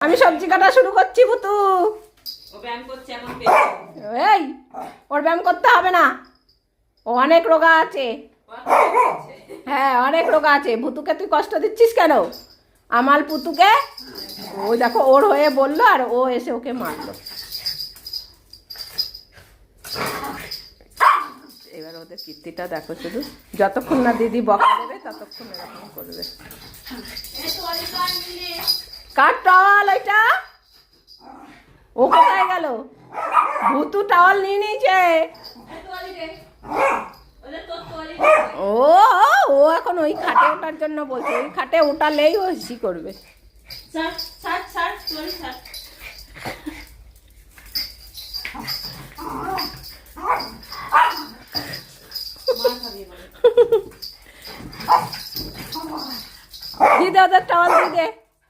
আমি সবজি কাটা শুরু করছি ভুতু। এই ওর ব্যায়াম করতে হবে না। ও অনেক রোগা আছে। হ্যাঁ অনেক রোগা আছে। ভুতুকে তুই কষ্ট দিচ্ছিস কেন? আমার পুতুকে? ও দেখো ওর হয়ে বলল আর ও এসে ওকে মারলো। এবার ওদের কীর্তিটা দেখো শুধু। যতক্ষণ না দিদি বকা দেবে ততক্ষণ এরকম করবে। কার টাওয়াল ওইটা ও কোথায় গেল ভুতু টাওয়াল নিয়ে নিয়েছে। ও ও এখন ওই খাটে ওঠার জন্য বলছে ওই খাটে ওঠালেই ও হিসি করবে ছাড়, ছাড়, ছাড়, তোয়ালি ছাড়। মার খাবি এবারে। দি দে ওদের টাওয়াল দি দে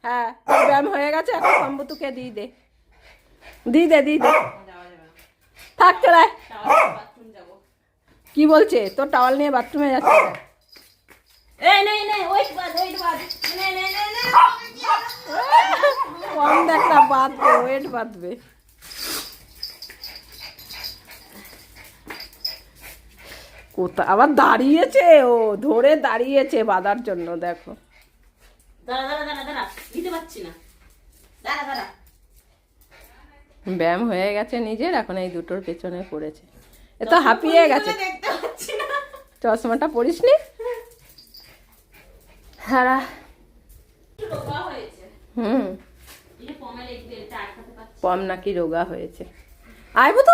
হ্যাঁ ব্যায়াম হয়ে গেছে এখন কম্বুতুকে দিয়ে দে। দি দে দি দে। থাক চলায়। কি বলছে? তোর টাওয়াল নিয়ে বাথরুমে যাচ্ছে। কম একটা বাঁধবে ওয়েট বাঁধবে কোথা আবার দাঁড়িয়েছে ও ধরে দাঁড়িয়েছে বাঁধার জন্য দেখো। দাঁড়া, দাঁড়া, দাঁড়া, দাঁড়া। দিতে পারছি না। দাঁড়া, দাঁড়া। ব্যায়াম হয়ে গেছে নিজের এখন এই দুটোর পেছনে পড়েছে। এ তো হাঁপিয়ে গেছে। না। চশমাটা হ্যাঁ একটু হুম। পম নাকি রোগা হয়েছে। আয় ভুতু!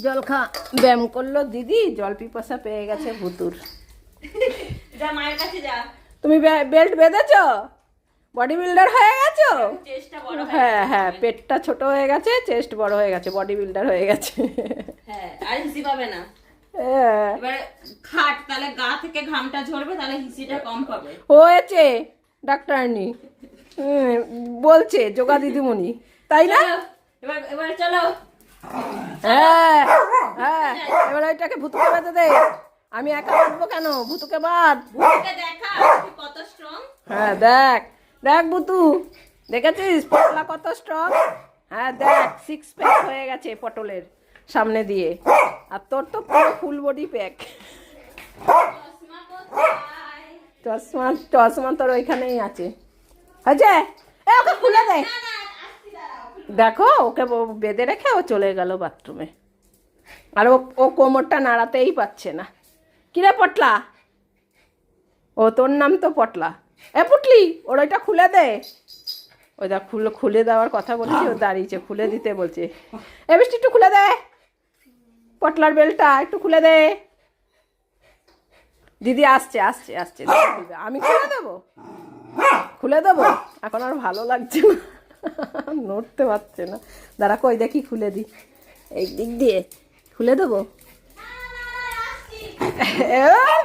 জল খা। ব্যায়াম করল দিদি জল পিপাসা পেয়ে গেছে ভুতুর। যা মায়ের কাছে যা। তুমি বেল্ট বেঁধেছ? বডি বিল্ডার হয়ে গেছো? হয় হ্যাঁ হ্যাঁ পেটটা ছোট হয়ে গেছে চেস্ট বড় হয়ে গেছে বডি বিল্ডার হয়ে গেছে। হ্যাঁ আর হিসি পাবে না। হ্যাঁ, খাট তাহলে গা থেকে ঘামটা ঝরবে তাহলে হিসিটা কম পাবে হয়েছে ডাক্তারনি বলছে যোগা দিদিমণি। তাই না? এবার এবার চলো। হ্যাঁ হ্যাঁ এবার ওইটাকে ভুতুকে বেঁধে দে। আমি একা বাঁধবো কেন? ভুতুকে বাঁধ। ভুতুকে দেখা কত স্ট্রং হ্যাঁ দেখ। দেখ বুতু, দেখেছিস পটলা কত স্ট্রং হ্যাঁ দেখ সিক্স প্যাক হয়ে গেছে পটলের সামনে দিয়ে। আর তোর তো পুরো ফুল বডি প্যাক চশমা চশমা তোর ওইখানেই আছে। হয়েছে? এ, ওকে খুলে দে। দেখো, ওকে বেঁধে রেখে ও চলে গেল বাথরুমে আর ও কোমরটা নাড়াতেই পাচ্ছে না। কিরে পটলা? ও, তোর নাম তো পটলা। এ পুটলি, ওর ওইটা খুলে দে। ওই দেখ খুলে খুলে দেওয়ার কথা বলছি, ও দাঁড়িয়েছে, খুলে দিতে বলছে। এ বৃষ্টি, একটু খুলে দে। পটলার বেলটা, একটু খুলে দে। দিদি আসছে আসছে আসছে। আমি খুলে দেবো? খুলে দেবো? এখন আর ভালো লাগছে না। নড়তে পারছে না। দাঁড়া, কই দেখি খুলে দিই এই দিক দিয়ে। খুলে দেবো?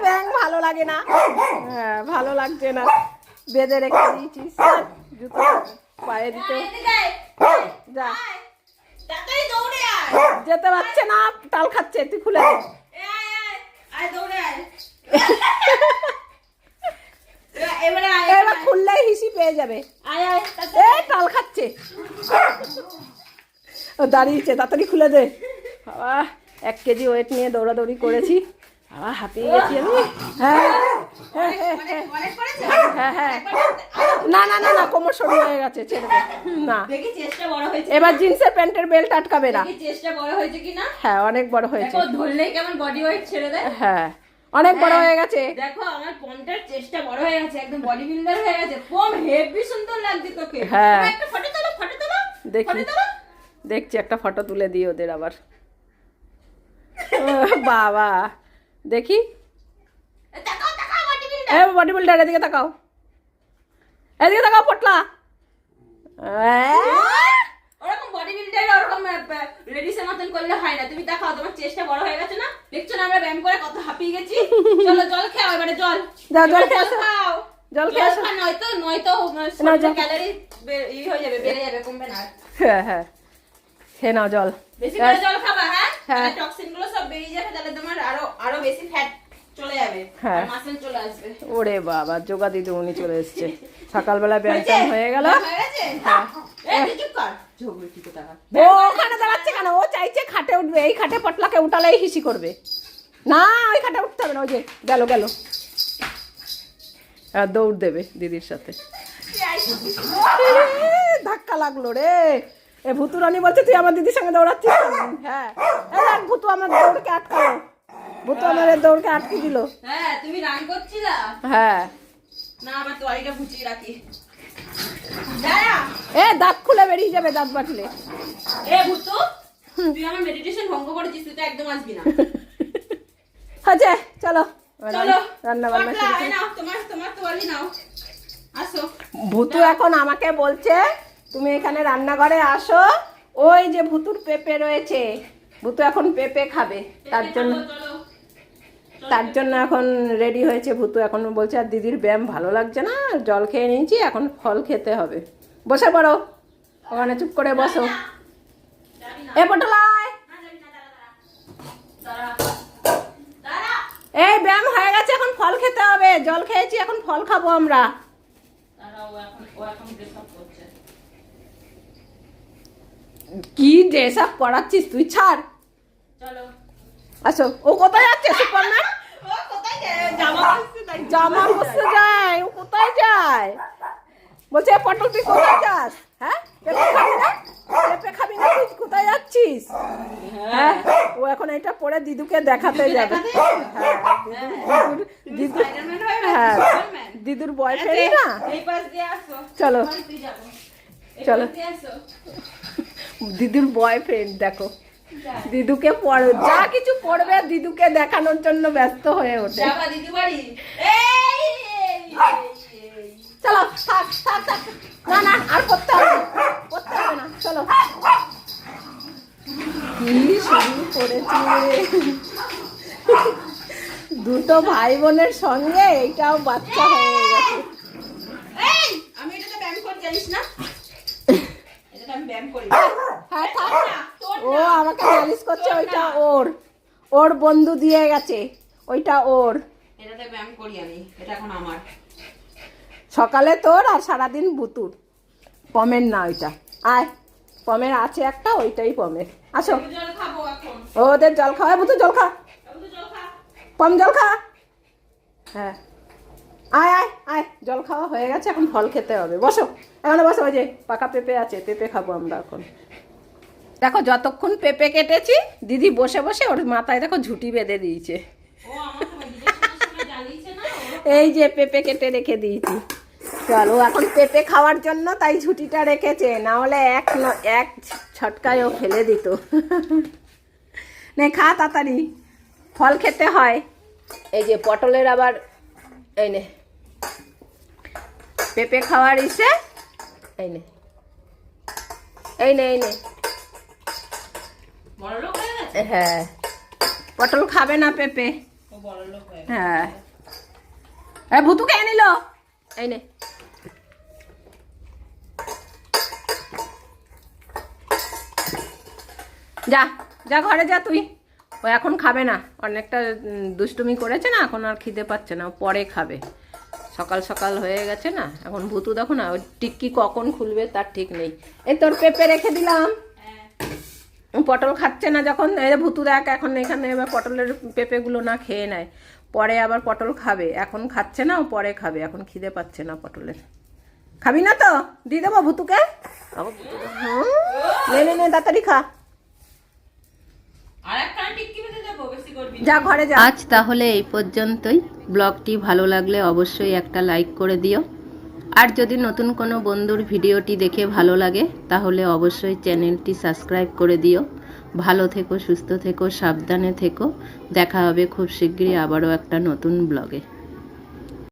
ব্যাং ভালো লাগে না। হ্যাঁ ভালো লাগছে না। বেঁধে রেখে দিয়েছিস জুতো পায়ে দিতে। যা। যেতে পারছে না, তাল খাচ্ছে, তুই খুলে খুললেই হিসি পেয়ে যাবে। এ, তাল খাচ্ছে। দাঁড়িয়েছে, তাড়াতাড়ি খুলে দে। বাবা, এক কেজি ওয়েট নিয়ে দৌড়াদৌড়ি করেছি। বাবা হাঁপিয়ে গেছি আমি। না না না না কোমর সরু হয়ে গেছে ছেড়ে না। এবার জিন্সের প্যান্টের বেল্ট আটকাবে না। হ্যাঁ অনেক বড় হয়েছে। ধরলেই কেমন বডি ওয়েট ছেড়ে দেয়। হ্যাঁ অনেক বড় হয়ে গেছে। দেখো আমার পমটার চেষ্টা বড় হয়ে গেছে একদম বডি বিল্ডার হয়ে গেছে। পম হেভি সুন্দর লাগছে তোকে। হ্যাঁ। একটা ফটো তোলো ফটো তোলো দেখি। দেখছি একটা ফটো তুলে দিই ওদের আবার। বাবা। দেখি। বডি বিল্ডার এদিকে তাকাও। এদিকে তাকাও পটলা। ওরকম বডি বিল্ডার ওরকম লেডিসের মতন করলে হয় না। তুমি দেখাও তোমার চেষ্টা বড় হয়ে গেছে না? দেখছ না আমরা ব্যায়াম করে কত হাঁপিয়ে গেছি? চলো জল খাও এবারে জল। যাও, জল এবারে খেয়ে খাও। জল খেয়ে আসো। নয়তো নয়তো। ক্যালোরি ই হয়ে যাবে বেড়ে যাবে কমবে না। হ্যাঁ হ্যাঁ। খেয়ে নাও জল। বেশি করে জল খাবা হ্যাঁ? হ্যাঁ। টক্সিনগুলো সব বেরিয়ে যাবে তাহলে তোমার আরও আরও বেশি ফ্যাট চলে যাবে হ্যাঁ। মাসেল চলে আসবে। ওরে বাবা যোগা দিদিমণি চলে এসছে। সকালবেলা ব্যায়াম হয়ে গেল। হয়ে গেছে? হ্যাঁ। এই চুপ কর। ঝগড়ি টিকে টাকা ও ওখানে দাঁড়াচ্ছে কেন? ও চাইছে খাটে উঠবে এই খাটে পটলাকে উঠালেই হিসি করবে। না ওই খাটে উঠতে হবে না ওই যে গেল গেল। দৌড় দেবে দিদির সাথে। ধাক্কা লাগল রে। এ ভুতু রানী বলছে তুই আমার দিদির সঙ্গে দৌড়াচ্ছিস? হ্যাঁ। এ দেখ ভুতু আমার দৌড়কে আটকালো। ভুতু আমার দৌড়কে আটকে দিল। হ্যাঁ তুমি রান করছিলা? হ্যাঁ। না আবার তোয়ারিটা গুছিয়ে রাখি। এ দাঁত খুলে বেরিয়ে যাবে দাঁত বাটলে এ ভূতু তুই আমার মেডিটেশন ভঙ্গ করেছিস তুই তো একদম আসবি না। চলো। চলো। রান্না বান্না শুরু এই করি। নাও তোমার তোমার তোয়ালি নাও। আসো। ভুতু এখন আমাকে বলছে তুমি এখানে রান্নাঘরে আসো। ওই যে ভুতুর পেঁপে রয়েছে। ভুতু এখন পেঁপে খাবে। তার জন্য তার জন্য এখন রেডি হয়েছে ভুতু। এখন বলছে আর দিদির ব্যায়াম ভালো লাগছে না? জল খেয়ে নিয়েছি এখন ফল খেতে হবে। বসে পড়ো। ওখানে চুপ করে বসো। এ পটলায়! এই ব্যায়াম হয়ে গেছে এখন ফল খেতে হবে। জল খেয়েছি এখন ফল খাব আমরা। এখন ও এখন ড্রেস আপ করছে কি ড্রেস আপ করাচ্ছিস তুই ছাড়। চলো। আসো। ও কোথায় যাচ্ছে? সুপারম্যান জামা বসতে যায়। ও কোথায় যায়? বলছে "এ পটল তুই কোথায় যাস? হ্যাঁ? পেঁপে খাবি না? না তুই? কোথায় যাচ্ছিস? হ্যাঁ। ও এখন এটা পরে দিদুকে দেখাতে যাবে। হ্যাঁ দিদুর- হয়ে হ্যাঁ। দিদুর বয়ফ্রেন্ড না? দিয়ে আসো। চলো। চলো। দিদুর বয়ফ্রেন্ড দেখো। দিদুকে পড়ো যা কিছু পড়বে দিদুকে দেখানোর জন্য ব্যস্ত হয়ে ওঠে। চলো থাক থাক থাক। না না আর করতে হবে না করতে হবে না চলো। কি শুরু করেছি দুটো ভাই বোনের সঙ্গে এইটাও বাচ্চা হয়ে গেছে। আমি এটাতে ব্যায়াম করে জানিস না? এটাতে আমি ব্যায়াম করি। ও না। আমাকে নালিশ করছে ওইটা ওর। ওর বন্ধু দিয়ে গেছে ওইটা ওর। এটাতে ব্যায়াম করি আমি এটা এখন আমার। সকালে তোর আর সারাদিন বুতুর। পমের না ওইটা। আয় পমের আছে একটা ওইটাই পমের। আসো। আমি জল খাব এখন। ও ওদের জল খাওয়ায় বুতু জল খা। আমি তো জল খা। পম জল খা। হ্যাঁ। আয় আয় আয় জল খাওয়া হয়ে গেছে এখন ফল খেতে হবে। বসো এখানে বসো ওই যে পাকা পেঁপে আছে পেঁপে খাব আমরা এখন। দেখো যতক্ষণ পেঁপে কেটেছি দিদি বসে বসে ওর মাথায় দেখো ঝুটি বেঁধে দিয়েছে। এই যে পেঁপে কেটে রেখে দিয়েছি। চলো এখন পেঁপে খাওয়ার জন্য তাই ঝুটিটা রেখেছে না হলে এক ন- এক ছটকায় ও ফেলে দিত। নে খা তাড়াতাড়ি ফল খেতে হয়। এই যে পটলের আবার এই নে। পেঁপে খাওয়ার ইসে এই নে। এই নে এই নে। হয়ে হ্যাঁ। পটল খাবে না পেঁপে। হয়ে হ্যাঁ। ভুতু কে নিল। এই নে। যা যা ঘরে যা তুই। ও এখন খাবে না। অনেকটা দুষ্টুমি করেছে না এখন আর খিদে পাচ্ছে না। ও পরে খাবে। সকাল সকাল হয়ে গেছে না। এখন ভুতু দেখো না ওই টিক্কি কখন খুলবে তার ঠিক নেই। এই তোর পেঁপে রেখে দিলাম। পটল খাচ্ছে না যখন এই যে ভুতু দেখ এখন এখানে এবার পটলের পেঁপেগুলো না খেয়ে নেয়। পরে আবার পটল খাবে। এখন খাচ্ছে না ও পরে খাবে। এখন খিদে পাচ্ছে না পটলের। খাবি না তো? দিয়ে দেবো ভুতুকে? হুম, নে নে নে তাড়াতাড়ি খা। যা ঘরে যা। আজ তাহলে এই পর্যন্তই। ব্লগটি ভালো লাগলে অবশ্যই একটা লাইক করে দিও। আর যদি নতুন কোনো বন্ধুর ভিডিওটি দেখে ভালো লাগে, তাহলে অবশ্যই চ্যানেলটি সাবস্ক্রাইব করে দিও। ভালো থেকো, সুস্থ থেকো, সাবধানে থেকো। দেখা হবে খুব শীঘ্রই আবারও একটা নতুন ব্লগে।